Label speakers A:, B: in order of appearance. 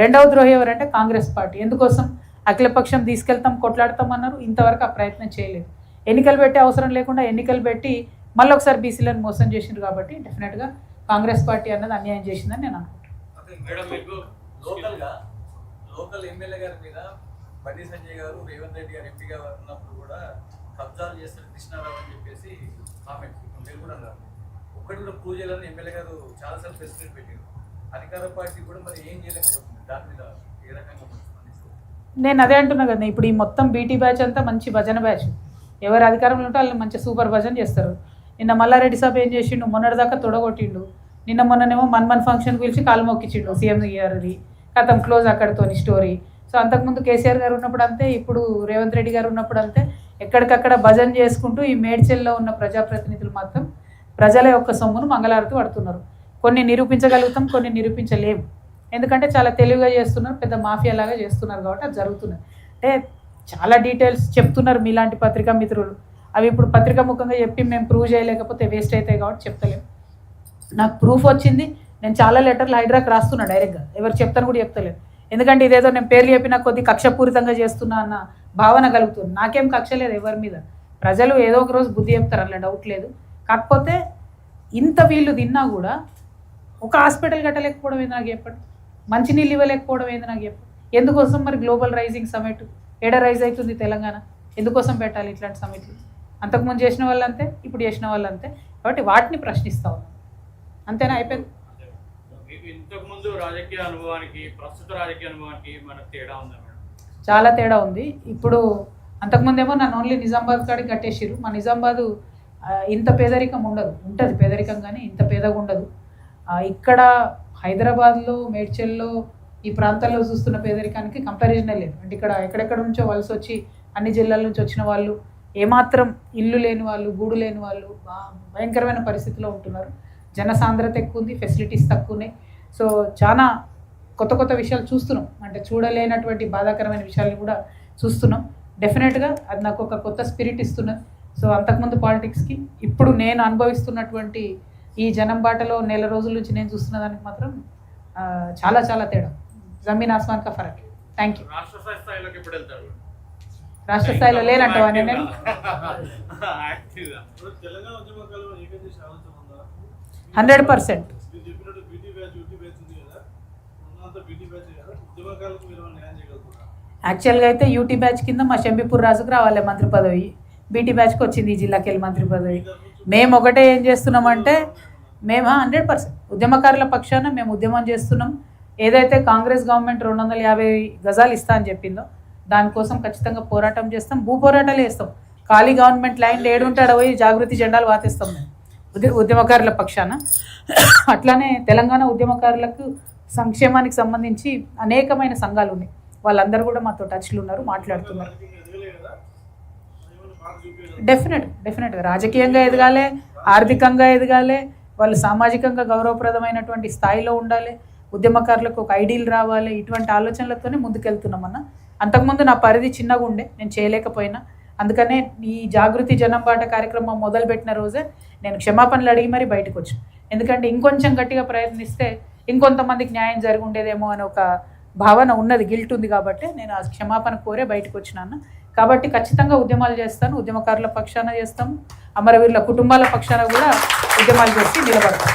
A: రెండవ ద్రోహి ఎవరంటే కాంగ్రెస్ పార్టీ. ఎందుకోసం? అఖిలపక్షం తీసుకెళ్తాం కొట్లాడతాం అన్నారు. ఇంతవరకు ఆ ప్రయత్నం చేయలేదు. ఎన్నికలు పెట్టే అవసరం లేకుండా ఎన్నికలు పెట్టి మళ్ళీ ఒకసారి బీసీలను మోసం చేసిండ్రు కాబట్టి డెఫినెట్గా కాంగ్రెస్ పార్టీ అన్నది అన్యాయం చేసిందని నేను అనుకుంటున్నాను
B: లోకల్ ఎమ్మెల్యే గారి మీద బండి సంజయ్ గారు రేవంత్ రెడ్డి గారు ఎంపీగా ఉన్నప్పుడు కూడా కబ్జాలు చేస్తారు కృష్ణారావు అని చెప్పేసి కామెంట్ మీరు కూడా అన్నారు. ఒక్కటి కూడా ప్రూవ్ ఎమ్మెల్యే గారు చాలాసార్లు ఫెసిలిటీ పెట్టారు. అధికార పార్టీ కూడా మరి ఏం చేయలేకపోతుంది? దాని మీద ఏ రకంగా
A: నేను అదే అంటున్నా కదా ఇప్పుడు ఈ మొత్తం బీటీ బ్యాచ్ అంతా మంచి భజన బ్యాచ్. ఎవరు అధికారంలో ఉంటే వాళ్ళు మంచి సూపర్ భజన చేస్తారు. నిన్న మల్లారెడ్డి సాబ్ ఏం చేసిండు? మొన్నటిదాకా తొడగొట్టిండు. నిన్న మొన్ననేమో మన్మన్ ఫంక్షన్ పిలిచి కాలు మొక్కిచ్చిండు సీఎం గారిది. కథం క్లోజ్ అక్కడితోని స్టోరీ. సో అంతకుముందు కేసీఆర్ గారు ఉన్నప్పుడు అంతే ఇప్పుడు రేవంత్ రెడ్డి గారు ఉన్నప్పుడు అంతే. ఎక్కడికక్కడ భజన చేసుకుంటూ ఈ మేడ్చెల్లో ఉన్న ప్రజాప్రతినిధులు మాత్రం ప్రజల యొక్క సొమ్మును మంగళారతి పడుతున్నారు కొన్ని నిరూపించగలుగుతాం కొన్ని నిరూపించలేము ఎందుకంటే చాలా తెలివిగా చేస్తున్నారు పెద్ద మాఫియా లాగా చేస్తున్నారు కాబట్టి అది జరుగుతున్నది అంటే చాలా డీటెయిల్స్ చెప్తున్నారు మీలాంటి పత్రికా మిత్రులు. అవి ఇప్పుడు పత్రికా ముఖంగా చెప్పి మేము ప్రూవ్ చేయలేకపోతే వేస్ట్ అవుతాయి కాబట్టి చెప్తలేము నాకు ప్రూఫ్ వచ్చింది నేను చాలా లెటర్లు హైడ్రాక్ రాస్తున్నా డైరెక్ట్గా. ఎవరు చెప్తాను కూడా చెప్తలేదు ఎందుకంటే ఇదేదో నేను పేర్లు చెప్పినా కొద్ది కక్షపూరితంగా చేస్తున్నా అన్న భావన కలుగుతుంది. నాకేం కక్ష లేదు ఎవరి మీద. ప్రజలు ఏదో ఒక రోజు బుద్ధి చెప్తారు అలా డౌట్ లేదు. కాకపోతే ఇంత వీళ్ళు తిన్నా కూడా ఒక హాస్పిటల్ కట్టలేకపోవడం ఏంది నాకు చెప్పండి? మంచినీళ్ళు ఇవ్వలేకపోవడం ఏంది నాకు చెప్పండి? ఎందుకోసం మరి గ్లోబల్ రైజింగ్ సమిట్ ఏడ రైజ్ అవుతుంది తెలంగాణ? ఎందుకోసం పెట్టాలి ఇట్లాంటి సమిట్లు అంతకుముందు చేసిన వాళ్ళు అంతే ఇప్పుడు చేసిన వాళ్ళు అంతే కాబట్టి వాటిని ప్రశ్నిస్తా ఉన్నాం. అంతేనా అయిపోయింది?
C: అదే. మీకు ఇంతకు ముందు రాజకీయ అనుభవానికి ప్రస్తుత రాజకీయ అనుభవానికి మన తేడా ఉందా మేడం?
A: చాలా తేడా ఉంది. ఇప్పుడు అంతకుముందేమో నన్ను ఓన్లీ నిజామాబాద్ కాడికి కట్టేసిరు మా నిజామాబాదు ఇంత పేదరికం ఉండదు. ఉంటుంది పేదరికం కానీ ఇంత పేదగా ఉండదు. ఇక్కడ హైదరాబాద్లో మేడ్చల్లో ఈ ప్రాంతాల్లో చూస్తున్న పేదరికానికి కంపారిజనే లేదు. అంటే ఇక్కడ ఎక్కడెక్కడ నుంచో వలస వచ్చి అన్ని జిల్లాల నుంచి వచ్చిన వాళ్ళు ఏమాత్రం ఇల్లు లేని వాళ్ళు గూడు లేని వాళ్ళు భయంకరమైన పరిస్థితిలో ఉంటున్నారు. జనసాంద్రత ఎక్కువ ఉంది ఫెసిలిటీస్ తక్కువ ఉన్నాయి సో చాలా కొత్త కొత్త విషయాలు చూస్తున్నాం. అంటే చూడలేనటువంటి బాధాకరమైన విషయాలు కూడా చూస్తున్నాం. డెఫినెట్గా అది నాకు ఒక కొత్త స్పిరిట్ ఇస్తున్నది. సో అంతకుముందు పాలిటిక్స్కి ఇప్పుడు నేను అనుభవిస్తున్నటువంటి ఈ జనం బాటలో నెల రోజుల నుంచి నేను చూస్తున్న దానికి మాత్రం చాలా చాలా తేడా. జమీన్ ఆస్మాన్ కా ఫరక్. థ్యాంక్ యూ
C: రాష్ట్ర
A: స్థాయిలో లేనంటావా నేను. Hundred percent. యాక్చువల్గా అయితే యూటీ బ్యాచ్ కింద మా షంబీపూర్ రాజుకు రావాలి మంత్రి పదవి. బీటీ బ్యాచ్కి వచ్చింది ఈ జిల్లాకి వెళ్ళి మంత్రి పదవి. మేము ఒకటే ఏం చేస్తున్నామంటే మేము హండ్రెడ్ పర్సెంట్. ఉద్యమకారుల పక్షాన మేము ఉద్యమం చేస్తున్నాం. ఏదైతే కాంగ్రెస్ గవర్నమెంట్ రెండు వందల యాభై గజాలు ఇస్తా అని చెప్పిందో దానికోసం ఖచ్చితంగా పోరాటం చేస్తాం. భూ పోరాటాలు వేస్తాం ఖాళీ గవర్నమెంట్ లైన్ ఏడుంటాడో పోయి జాగృతి జెండాలు వాతిస్తాం మేము. ఉద్యమకారుల పక్షాన. అట్లానే తెలంగాణ ఉద్యమకారులకు సంక్షేమానికి సంబంధించి అనేకమైన సంఘాలు ఉన్నాయి వాళ్ళందరూ కూడా మాతో టచ్లు ఉన్నారు మాట్లాడుతున్నారు
D: రాజకీయంగా ఎదగలే కదా ఏమైనా బాగా చూపించారు
A: డెఫినెట్ డెఫినెట్గా రాజకీయంగా ఎదగాలి ఆర్థికంగా ఎదగాలి వాళ్ళు సామాజికంగా గౌరవప్రదమైనటువంటి స్థాయిలో ఉండాలి ఉద్యమకారులకు ఒక ఐడియల్ రావాలి ఇటువంటి ఆలోచనలతోనే ముందుకెళ్తున్నామన్న. అంతకుముందు నా పరిధి చిన్నగా ఉండే నేను చేయలేకపోయినా. అందుకనే ఈ జాగృతి జనం బాట కార్యక్రమం మొదలుపెట్టిన రోజే నేను క్షమాపణలు అడిగి మరీ బయటకు వచ్చాను ఎందుకంటే ఇంకొంచెం గట్టిగా ప్రయత్నిస్తే ఇంకొంతమందికి న్యాయం జరిగి ఉండేదేమో అనే ఒక భావన ఉన్నది గిల్ట్ ఉంది కాబట్టి నేను ఆ క్షమాపణ కోరే బయటకు వచ్చినాను కాబట్టి ఖచ్చితంగా ఉద్యమాలు చేస్తాను. ఉద్యమకారుల పక్షాన చేస్తాం. అమరవీరుల కుటుంబాల పక్షాన కూడా ఉద్యమాలు చేసి నిలబడతాం.